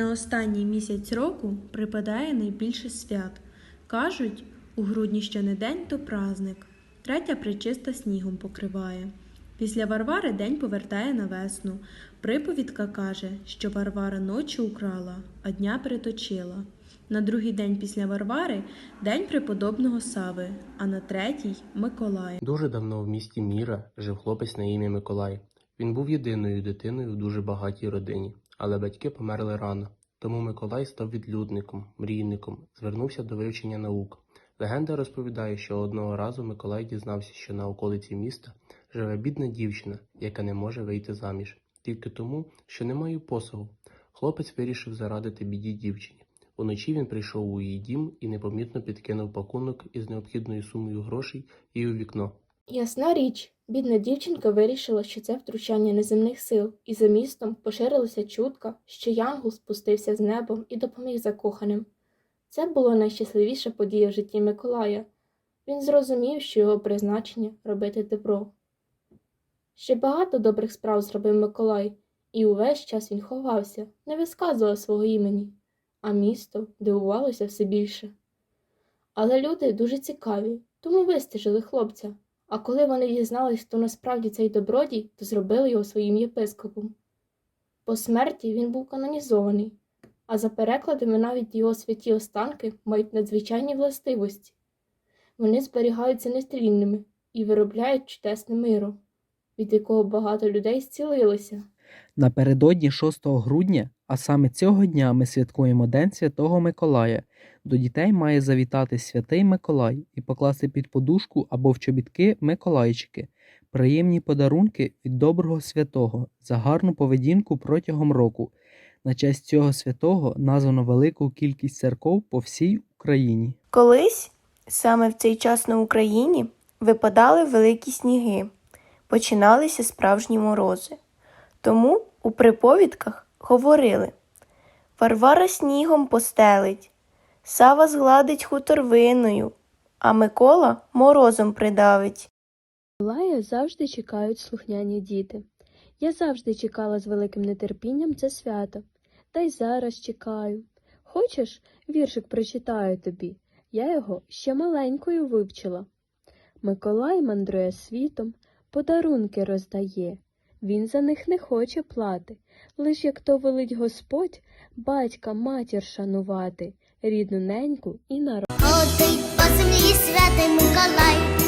На останній місяць року припадає найбільше свят. Кажуть, у грудні що не день, то праздник. Третя причиста снігом покриває. Після Варвари день повертає на весну. Приповідка каже, що Варвара ночі украла, а дня приточила. На другий день після Варвари день преподобного Сави, а на третій Миколая. Дуже давно в місті Міра жив хлопець на ім'я Миколай. Він був єдиною дитиною в дуже багатій родині, але батьки померли рано. Тому Миколай став відлюдником, мрійником, звернувся до вивчення наук. Легенда розповідає, що одного разу Миколай дізнався, що на околиці міста живе бідна дівчина, яка не може вийти заміж, тільки тому, що не має посагу. Хлопець вирішив зарадити біді дівчині. Уночі він прийшов у її дім і непомітно підкинув пакунок із необхідною сумою грошей їй у вікно. Ясна річ, бідна дівчинка вирішила, що це втручання неземних сил, і за містом поширилася чутка, що Янгол спустився з небом і допоміг закоханим. Це була найщасливіша подія в житті Миколая. Він зрозумів, що його призначення робити добро. Ще багато добрих справ зробив Миколай, і увесь час він ховався, не висказував свого імені, а місто дивувалося все більше. Але люди дуже цікаві, тому вистежили хлопця. А коли вони дізнались, хто насправді цей добродій, то зробили його своїм єпископом. По смерті він був канонізований, а за перекладами навіть його святі останки мають надзвичайні властивості. Вони зберігаються нестрільними і виробляють чудесне миро, від якого багато людей зцілилося. Напередодні 6 грудня, а саме цього дня ми святкуємо День Святого Миколая. До дітей має завітати святий Миколай і покласти під подушку або в чобітки Миколайчики, приємні подарунки від доброго святого за гарну поведінку протягом року. На честь цього святого названо велику кількість церков по всій Україні. Колись, саме в цей час на Україні, випадали великі сніги, починалися справжні морози. Тому у приповідках говорили Варвара снігом постелить, Сава згладить хуторвиною, а Микола морозом придавить. Миколая завжди чекають слухняні діти. Я завжди чекала з великим нетерпінням це свято, та й зараз чекаю. Хочеш, віршик прочитаю тобі, я його ще маленькою вивчила. Миколай мандрує світом, подарунки роздає. Він за них не хоче плати, лиш як то велить Господь, батька, матір шанувати, рідну неньку і народ. Ходить по землі святий Миколай,